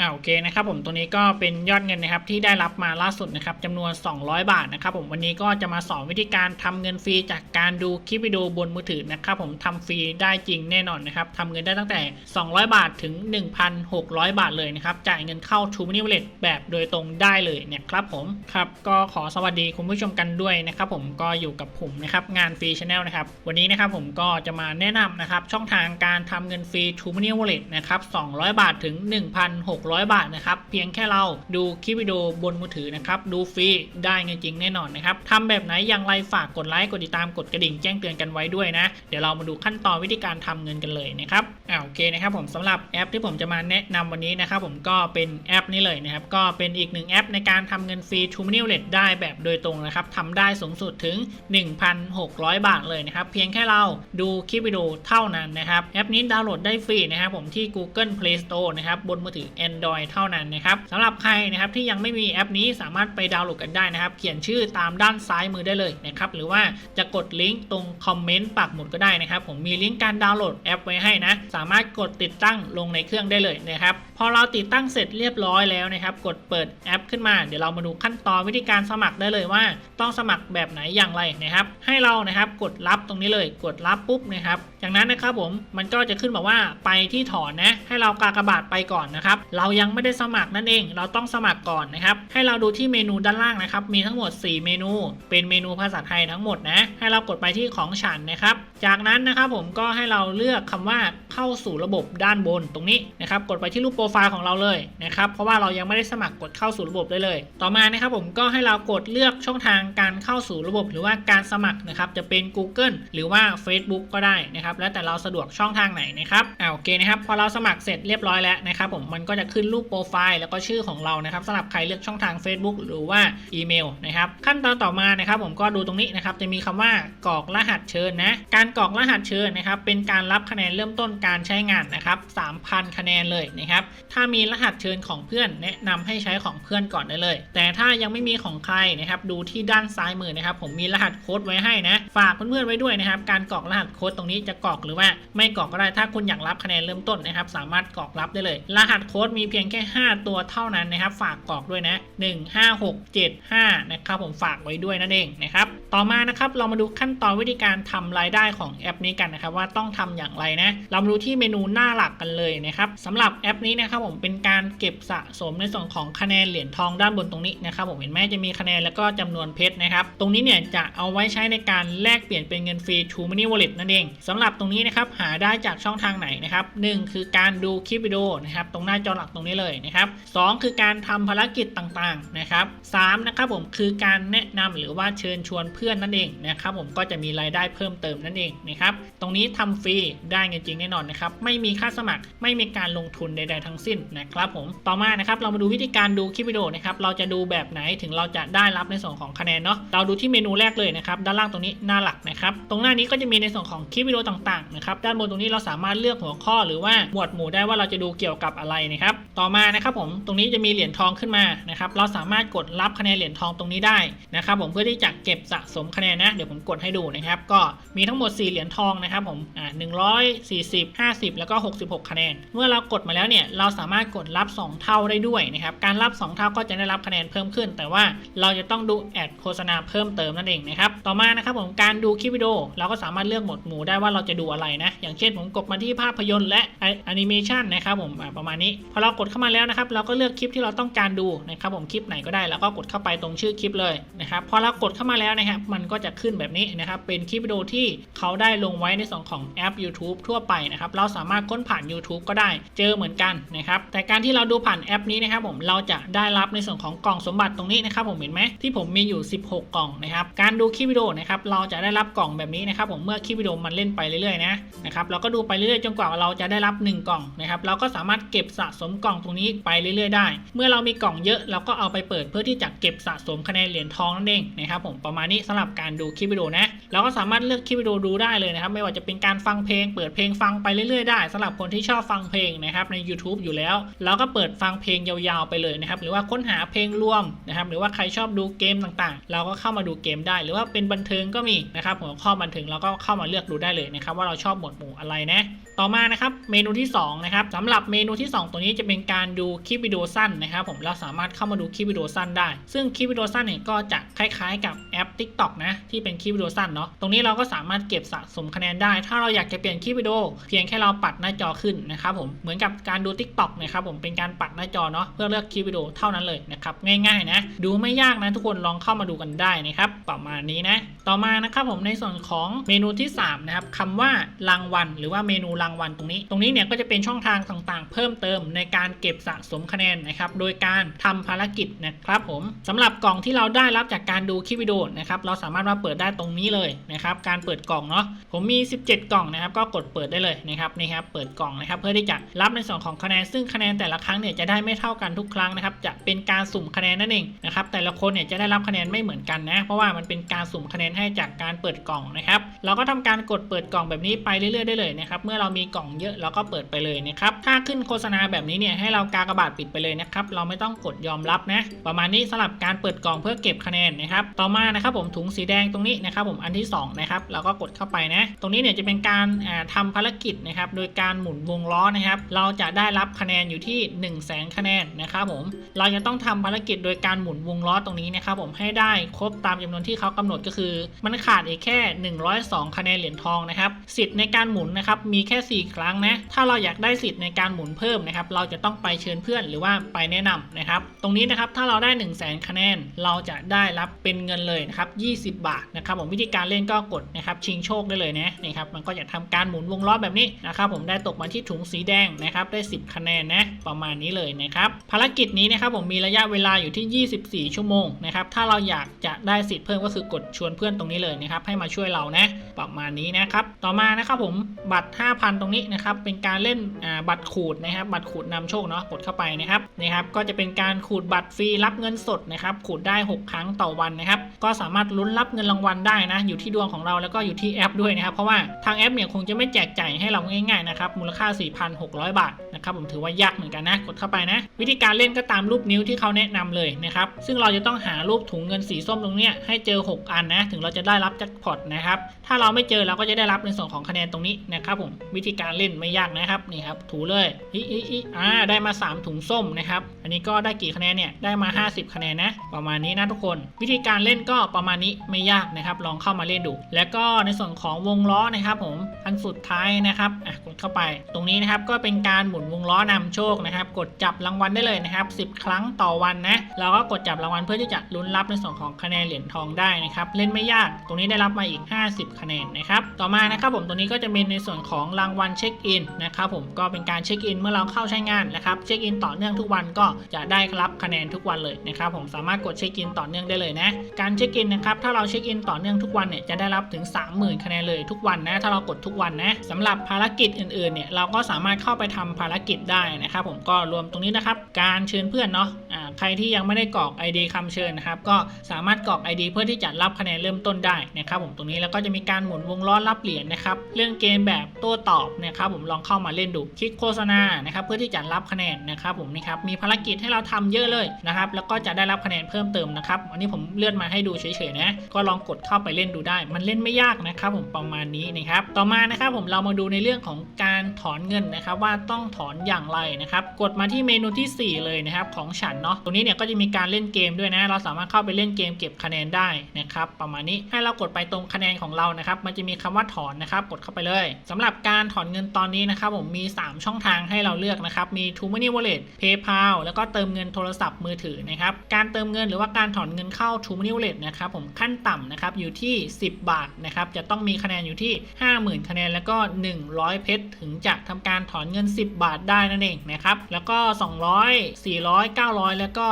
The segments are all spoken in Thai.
อ่าโอเคนะครับผมตัวนี้ก็เป็นยอดเงินนะครับที่ได้รับมาล่าสุดนะครับจำนวน 200 บาทนะครับผมวันนี้ก็จะมาสอนวิธีการทำเงินฟรีจากการดูคลิปวิดีโอบนมือถือนะครับผมทำฟรีได้จริงแน่นอนนะครับทำเงินได้ตั้งแต่ 200 บาทถึง 1,600 บาทเลยนะครับจ่ายเงินเข้า t ูมินิเวลตแบบโดยตรงได้เลยเนี่ยครับผมครับก็ขอสวัสดีคุณผู้ชมกันด้วยนะครับผมก็อยู่กับผมนะครับงานฟรีชาแนลนะครับวันนี้นะครับผมก็จะมาแนะนำนะครับช่องทางการทำเงินฟรี t ูมินิเวลตนะครับ200 บาทถึง 1,600บาทนะครับ เพียงแค่เราดูคลิปวิดีโอบนมือถือนะครับ ดูฟรีได้เงินจริงแน่นอนนะครับทำแบบไหนอย่างไรฝากกดไลค์ กดติดตามกดกระดิ่งแจ้งเตือนกันไว้ด้วยนะ เดี๋ยวเรามาดูขั้นตอนวิธีการทำเงินกันเลยนะครับอ่าโอเคนะครับผมสำหรับแอปที่ผมจะมาแนะนำวันนี้นะครับผมก็เป็นแอปนี้เลยนะครับก็เป็นอีกหนึ่งแอปในการทำเงินฟรี t ูมินิเลตได้แบบโดยตรงนะครับทำได้สูงสุดถึง 1,600 บาทเลยนะครับเพียงแค่เราดูคลิปวิดีโอเท่านั้นนะครับแอปนี้ดาวน์โหลดได้ฟรีนะครับผมที่ Google Play Store นะครับบนมือถือ Android เท่านั้นนะครับสำหรับใครนะครับที่ยังไม่มีแอปนี้สามารถไปดาวน์โหลดกันได้นะครับ เขียนชื่อตามด้านซ้ายมือได้เลยนะครับหรือว่าจะกดลิงก์ตรงคอมเมนต์ปักหมุดก็ได้นะครับ ผมมีลิงก์การดาวน์โหลดแอปไว้ให้นะ สามารถกดติดตั้งลงในเครื่องได้เลยนะครับพอเราติดตั้งเสร็จเรียบร้อยแล้วนะครับ กดเปิดแอปขึ้นมาเดี๋ยวเรามาดูขั้นตอนวิธีการสมัครได้เลยว่า ต้องสมัครแบบไหนอย่างไรนะครับ ให้เรานะครับกดรับตรงนี้เลยกดรับปุ๊บนะครับจากนั้นนะครับผมมันก็จะขึ้นบอกว่าไปที่ถอนนะให้เรากากบาทไปก่อนนะครับเราเรายังไม่ได้สมัครนั่นเอง เราต้องสมัครก่อนนะครับ ให้เราดูที่เมนูด้านล่างนะครับ มีทั้งหมด 4 เมนู เป็นเมนูภาษาไทยทั้งหมดนะ ให้เรากดไปที่ของฉันนะครับ จากนั้นนะครับผมก็ให้เราเลือกคำว่า เข้าสู่ระบบด้านบนตรงนี้นะครับกดไปที่รูปโปรไฟล์ของเราเลยนะครับเพราะว่าเรายังไม่ได้สมัครกดเข้าสู่ระบบได้เลย ต่อมานะครับผมก็ให้เรากดเลือกช่องทางการเข้าสู่ระบบ หรือว่าการสมัครนะครับจะเป็น Google หรือว่า Facebook ก็ได้นะครับแล้วแต่เราสะดวกช่องทางไหนนะครับอ่าโอเคนะครับพอเราสมัครเสร็จเรียบร้อยแล้วนะครับผมมันก็จะขึ้นรูปโปรไฟล์แล้วก็ชื่อของเรานะครับสำหรับใครเลือกช่องทาง Facebook หรือว่าอีเมลนะครับขั้นตอนต่อมานะครับผมก็ดูตรงนี้นะครับจะมีคำว่ากรอกรหัสเชิญนะการกรอกรหัสเชิญนะครับเป็นการรับคะแนนเริ่มต้นการใช้งานนะครับ 3,000 คะแนนเลยนะครับ ถ้ามีรหัสเชิญของเพื่อนแนะนำให้ใช้ของเพื่อนก่อนได้เลย แต่ถ้ายังไม่มีของใครนะครับ ดูที่ด้านซ้ายมือนะครับ ผมมีรหัสโค้ดไว้ให้นะ ฝากเพื่อนๆไว้ด้วยนะครับ การกรอกรหัสโค้ดตรงนี้จะกรอกหรือว่าไม่กรอกก็ได้ ถ้าคุณอยากรับคะแนนเริ่มต้นนะครับ สามารถกรอกรับได้เลย รหัสโค้ดมีเพียงแค่ 5 ตัวเท่านั้นนะครับ ฝากกรอกด้วยนะ1 5 6 7 5นะครับ ผมฝากไว้ด้วยนั่นเองนะครับ ต่อมานะครับ เรามาดูขั้นตอนวิธีการทำรายได้ของแอปนี้กันนะครับ ว่าต้องทำอย่างไรนะ เรามาดูที่เมนูหน้าหลักกันเลยนะครับสำหรับแอปนี้นะครับผมเป็นการเก็บสะสมในส่วนของคะแนนเหรียญทองด้านบนตรงนี้นะครับผมเห็นไหมจะมีคะแนนแล้วก็จำนวนเพชรนะครับตรงนี้เนี่ยจะเอาไว้ใช้ในการแลกเปลี่ยนเป็นเงินฟรี True Money Wallet นั่นเองสำหรับตรงนี้นะครับหาได้จากช่องทางไหนนะครับหนึ่งคือการดูคลิปวิดีโอนะครับตรงหน้าจอหลักตรงนี้เลยนะครับสองคือการทำภารกิจต่างๆนะครับสามนะครับผมคือการแนะนำหรือว่าเชิญชวนเพื่อนนั่นเองนะครับผมก็จะมีรายได้เพิ่มเติมนั่นเองนะครับตรงนี้ทำฟรีได้เงินจริงแน่นอนนะครับไม่มีค่าสมัครไม่มีการลงทุนใด ๆ ทั้งสิ้นนะครับผมต่อมานะครับเรามาดูวิธีการดูคลิปวิดีโอนะครับเราจะดูแบบไหนถึงเราจะได้รับในส่วนของคะแนนเนาะเราดูที่เมนูแรกเลยนะครับด้านล่างตรงนี้หน้าหลักนะครับตรงหน้านี้ก็จะมีในส่วนของคลิปวิดีโอต่างๆนะครับด้านบนตรงนี้เราสามารถเลือกหัวข้อหรือว่าหมวดหมู่ได้ว่าเราจะดูเกี่ยวกับอะไรนะครับต่อมานะครับผมตรงนี้จะมีเหรียญทองขึ้นมานะครับเราสามารถกดรับคะแนนเหรียญทองตรงนี้ได้นะครับผมเพื่อที่จะเก็บสะสมคะแนนนะเดี๋ยวผมกดให้ดูนะครับก็มีทั้งหมด 4 เหรียญทองนะครับผมอ่า140 50 แล้วก็ 66 คะแนน เมื่อเรากดมาแล้วเนี่ยเราสามารถกดรับ 2 เท่าได้ด้วยนะครับการรับ 2 เท่าก็จะได้รับคะแนนเพิ่มขึ้น แต่ว่าเราจะต้องดูแอดโฆษณาเพิ่มเติมนั่นเองนะครับต่อมานะครับผมการดูคลิปวิดีโอเราก็สามารถเลือกหมวดหมู่ได้ว่าเราจะดูอะไรนะอย่างเช่นผมกดมาที่ภาพยนตร์และแอนิเมชันนะครับผมประมาณนี้พอเรากดเข้ามาแล้วนะครับเราก็เลือกคลิปที่เราต้องการดูนะครับผมคลิปไหนก็ได้แล้วก็กดเข้าไปตรงชื่อคลิปเลยนะครับพอเรากดเข้ามาแล้วนะครับมันก็จะขึ้นแบบนี้นะครับเป็นคลิปวิดีโอที่เขาได้ลงไว้ในส่วนของแอป YouTube ทั่วไปนะครับเราสามารถค้นผ่าน YouTube ก็ได้เจอเหมือนกันนะครับแต่การที่เราดูผ่านแอปนี้นะครับผมเราจะได้รับในส่วนของกล่องสมบัติตรงนี้นะครับผมเห็นไหมที่ผมมีอยู่ 16 กล่องนะครับการดูคลิปวิดีโอนะครับเราจะได้รับกล่องแบบนี้นะครับผมเมื่อคลิปวิดีโอมันเล่นไปเรื่อยๆนะนะครับเราก็ดูไปเรื่อยๆจนกว่าเราจะได้รับ 1 กล่องนะครับเราก็สามารถเก็บสะสมกล่องตรงนี้ไปเรื่อยๆได้ เมื่อเรามีกล่องเยอะเราก็เอาไปเปิดเพื่อที่จะเก็บสะสมคะแนนเหรียญทองนั่นเองนะครับผมประมาณนี้สำหรับการดูคลิปวิดีโอนะเราก็สามารถเลือกคลิปวิดีโอดูได้เลยนะครับไม่ว่าจะเป็นการฟังเพลง เปิดเพลงฟังไปเรื่อยๆได้สำหรับคนที่ชอบฟังเพลงนะครับใน YouTube อยู่แล้วเราก็เปิดฟังเพลงยาวๆไปเลยนะครับหรือว่าค้นหาเพลงรวมนะครับหรือว่าใครชอบดูเกมต่างๆ เราก็เข้ามาดูเกมได้ หรือว่าเป็นบันเทิงก็มีนะครับหัวข้อบันเทิงเราก็เข้ามาเลือกดูได้เลยนะครับว่าเราชอบหมวดหมู่อะไรนะต่อมานะครับเมนูที่2นะครับสำหรับเมนูที่ 2 ตัวนี้จะเป็นการดูคลิปวิดีโอสั้นนะครับผมเราสามารถเข้ามาดูคลิปวิดีโอสั้นได้ ซึ่งคลิปวิดีโอสั้นเนี่ยก็จะคล้ายๆ กับแอป TikTok นะที่เป็นคลิปวิดีโอสั้นเนาะตรงนี้เราก็สามารถเก็บสะสมคะแนนได้ ถ้าเราอยากจะเปลี่ยนคลิปวิดีโอเพียงแค่เราปัดหน้าจอขึ้นนะครับผมเหมือนกับการดู TikTok นะครับผมเป็นการปัดหน้าจอเนาะเพื่อเลือกคลิปวิดีโอเท่านั้นเลยนะครับง่ายๆนะดูไม่ยากนะทุกคนลองเข้ามาดูกันได้นะครับประมาณนี้นะต่อมานะครับผมในส่วนของเมนูที่3นะครับคำว่ารางวัลหรือว่าเมนูรางวัลตรงนี้ ตรงนี้เนี่ยก็จะเป็นช่องทางต่างๆ เพิ่มเติมในการเก็บสะสมคะแนนนะครับโดยการทำภารกิจนะครับผมสำหรับกล่องที่เราได้รับจากการดูคลิปวิดีโอนะครับเราสามารถมาเปิดได้ตรงนี้เลยนะครับการเปิดกล่องเนาะผมมี 17 กล่องนะครับก็กดเปิดได้เลยนะครับนี่ครับเปิดกล่องนะครับ เพื่อที่จะรับในส่วนของคะแนนซึ่งคะแนนแต่ละครั้งเนี่ยจะได้ไม่เท่ากันทุกครั้งนะครับจะเป็นการสุ่มคะแนนนั่นเองนะครับแต่ละคนเนี่ยจะได้รับคะแนนไม่เหมือนกันนะเพราะว่ามันเป็นการสุ่มคะแนนให้จากการเปิดกล่องนะครับเราก็ทำการกดเปิดกล่องแบบนี้ไปเรื่อยๆได้เลยนะครับเมื่อเรามีกล่องเยอะเราก็เปิดไปเลยนะครับถ้าขึ้นโฆษณาแบบนี้เนี่ยให้เรากากระบาดปิดไปเลยนะครับเราไม่ต้องกดยอมรับนะประมาณนี้สำหรับการเปิดกล่องเพื่อเก็บคะแนนนะครับต่อมานะครับผมถุงสีแดงตรงนี้นะครับผมอันที่สองนะครับเราก็กดเข้าไปนะตรงนี้เนี่ยจะเป็นการอ่าภารกิจนะครับ โดยการหมุนวงล้อนะครับ เราจะได้รับคะแนนอยู่ที่ 1 0 0 0 0แสนคะแนนนะครับผม เราจะต้องทำภารกิจโดยการหมุนวงล้อตรงนี้นะครับผมให้ได้ครบตามจำนวนที่เขากำหนดก็คือ มันขาดอีกแค่ 102 คะแนนเหรียญทองนะครับ สิทธิ์ในการหมุนนะครับมีแค่ 4 ครั้งนะ ถ้าเราอยากได้สิทธิ์ในการหมุนเพิ่มนะครับ เราจะต้องไปเชิญเพื่อนหรือว่าไปแนะนำนะครับ ตรงนี้นะครับถ้าเราได้ 1 0 0 0 0แสนคะแนน เราจะได้รับเป็นเงินเลยนะครับ20 บาทนะครับผมวิธีการเล่นก็กดนะครับชิงโชคได้เลยนะนี่ครับมันก็จะทำการหมุนวงล้อแบบนี้นะครับผมได้ตกมาที่ถุงสีแดงนะครับได้ 10 คะแนนนะประมาณนี้เลยนะครับภารกิจนี้นะครับผมมีระยะเวลาอยู่ที่ 24 ชั่วโมงนะครับถ้าเราอยากจะได้สิทธิ์เพิ่มก็คือกดชวนเพื่อนตรงนี้เลยนะครับให้มาช่วยเรานะประมาณนี้นะครับต่อมานะครับผมบัตร 5,000 ตรงนี้นะครับเป็นการเล่นบัตรขูดนะครับบัตรขูดนำโชคเนาะกดเข้าไปนะครับนี่ครับก็จะเป็นการขูดบัตรฟรีรับเงินสดนะครับขูดได้ 6 ครั้งต่อวันนะครับก็สามารถลุ้นรับเงินรางวัลได้นะอยู่ที่ดวงของเราแล้วก็อยู่ที่แอปด้วยนะครับเพราะว่าทางแอปเนี่ยคงจะไม่แจกจ่ายให้เราง่ายๆนะครับมูลค่า 4,600 บาทนะครับผมถือว่ายากเหมือนกันนะกดเข้าไปนะ วิธีการเล่นก็ตามรูปนิ้วที่เขาแนะนำเลยนะครับซึ่งเราจะต้องหารูปถุงเงินสีส้มตรงเนี้ยให้เจอ 6 อันนะถึงเราจะได้รับแจ็คพอตนะครับถ้าเราไม่เจอเราก็จะได้รับในส่วนของคะแนนตรงนี้นะครับผมวิธีการเล่นไม่ยากนะครับนี่ครับถูเลยอีอีอีอ่าได้มา 3 ถุงส้มนะครับอันนี้ก็ได้กี่คะแนนเนี่ยได้มา 50 คะแนนนะประมาณนี้นะทุกคน วิธีการเล่นก็ประมาณนี้ไม่ยากนะครับลองเข้ามาเล่นดู แล้วก็ในส่วนของวงล้อนะครับผมอันสุดท้ายนะครับอะกดเข้าไป ตรงนี้นะครับก็เป็นการหมุนวงล้อนำโชคนะครับ กดจับรางวัลได้เลยนะครับ 10 ครั้งต่อวันนะเราก็กดจับรางวัลเพื่อที่จะลุ้นรับในส่วนของคะแนนเหรียญทองได้นะครับ เล่นไม่ยาก ตรงนี้ได้รับมาอีก 50 คะแนนนะครับ ต่อมานะครับผมตัวนี้ก็จะมีในส่วนของรางวัลเช็คอินนะครับผมก็เป็นการเช็คอินเมื่อเราเข้าใช้งานนะครับเช็คอินต่อเนื่องทุกวันก็จะได้รับคะแนนทุกวันเลยนะครับผมสามารถกดเช็คอินต่อเนื่องได้เลยนะการเช็คอินนะครับถ้าเราเช็คอินต่อเนื่องทุกวันเนี่ยจะได้รับถึง 30,000 คะแนนเลยทุกวันนะถ้าเรากดทุกวันนะสำหรับภารกิจอื่นๆเนี่ยเราก็สามารถเข้าไปทำภารกิจได้นะครับผมก็รวมตรงนี้นะครับ การเชิญเพื่อนเนาะ ใครที่ยังไม่ได้กรอก ID คำเชิญนะครับก็สามารถกรอก ID เพื่อที่จะรับคะแนนเริ่มต้นได้นะครับผมตรงนี้แล้วก็จะมีการหมุนวงล้อรับเหรียญนะครับเรื่องเกมแบบโต้ตอบนะครับผมลองเข้ามาเล่นดูคลิกโฆษณานะครับเพื่อที่จะรับคะแนนนะครับผมนี่ครับมีภารกิจให้เราทำเยอะเลยนะครับแล้วก็จะได้รับคะแนนเพิ่มเติมนะครับอันนี้ผมเลื่อนมาให้ดูเฉยๆนะก็ลองกดเข้าไปเล่นดูได้ มันเล่นไม่ยากนะครับผมประมาณนี้นะครับต่อมานะครับผมเรามาดูในเรื่องของการถอนเงินนะครับว่าต้องถอนอย่างไรนะครับกดมาที่เมนูที่ 4 เลยนะครับของฉันเนาะตรงนี้เนี่ยก็จะมีการเล่นเกมด้วยนะ เราสามารถเข้าไปเล่นเกมเก็บคะแนนได้นะครับ ประมาณนี้ให้เรากดไปตรงคะแนนของเรานะครับ มันจะมีคำว่าถอนนะครับ กดเข้าไปเลยสำหรับการถอนเงินตอนนี้นะครับ ผมมี 3 ช่องทางให้เราเลือกนะครับ มี t o Money Wallet PayPal แล้วก็เติมเงินโทรศัพท์มือถือนะครับ การเติมเงินหรือว่าการถอนเงินเข้า t o Money Wallet นะครับ ผมขั้นต่ำนะครับอยู่ที่ 10 บาทนะครับ จะต้องมีคะแนนอยู่ที่ 50,000 คะแนนแล้วก็ 100 เพชรถึงจะทำการถอนเงิน 10 บาทได้นั่นเองนะครับ แล้วก็ 200 400 900 แล้วก็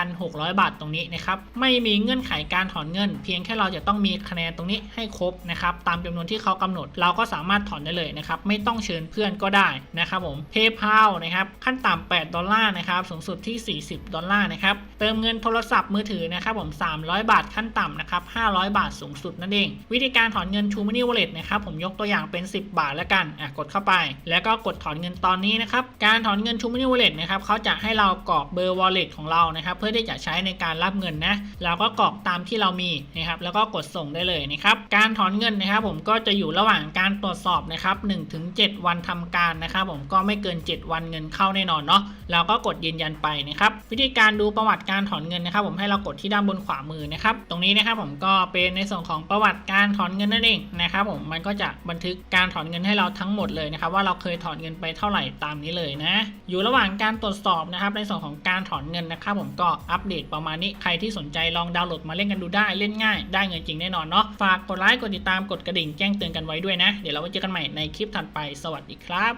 1,600 บาทตรงนี้นะครับไม่มีเงื่อนไขการถอนเงิน เพียงแค่เราจะต้องมีคะแนนตรงนี้ให้ครบนะครับตามจำนวนที่เขากำหนด เราก็สามารถถอนได้เลยนะครับไม่ต้องเชิญเพื่อนก็ได้นะครับผม PayPal นะครับขั้นต่ำ8ดอลลาร์นะครับสูงสุดที่ 40 ดอลลาร์นะครับเติมเงินโทรศัพท์มือถือนะครับผม 300 บาทขั้นต่ำนะครับ500 บาทสูงสุดนั่นเอง วิธีการถอนเงิน True Money Wallet นะครับผมยกตัวอย่างเป็น 10 บาทแล้วกันอะกดเข้าไป แล้วก็กดถอนเงินตอนนี้นะครับการถอนเงิน True Money Wallet นะครับเขาจะให้เรากรอกเบอร์ wallet ของเรานะครับ เพื่อที่จะใช้ในการรับเงินนะเราก็กรอกตามที่เรามีนะครับแล้วก็กดส่งได้เลยนะครับการถอนเงินนะครับ ผมก็จะอยู่ระหว่างการตรวจสอบนะครับ1-7 วันทำการนะครับ ผมก็ไม่เกิน 7 วันเงินเข้าแน่นอนเนาะเราก็กดยืนยันไปนะครับวิธีการดูประวัติการถอนเงินนะครับ ผมให้เรากดที่ด้านบนขวามือนะครับ ตรงนี้นะครับผมก็เป็นในส่วนของประวัติการถอนเงินนั่นเองนะครับ ผมมันก็จะบันทึกการถอนเงินให้เราทั้งหมดเลยนะครับ ว่าเราเคยถอนเงินไปเท่าไหร่ตามนี้เลยนะ อยู่ระหว่างการตรวจสอบนะครับในส่วนของการถอนเงินนะครับผมก็อัปเดตประมาณนี้ใครที่สนใจลองดาวน์โหลดมาเล่นกันดูได้เล่นง่ายได้เงินจริงแน่นอนเนาะฝากกดไลค์กดติดตามกดกระดิ่งแจ้งเตือนกันไว้ด้วยนะ เดี๋ยวเราไว้เจอกันใหม่ในคลิปถัดไปสวัสดีครับ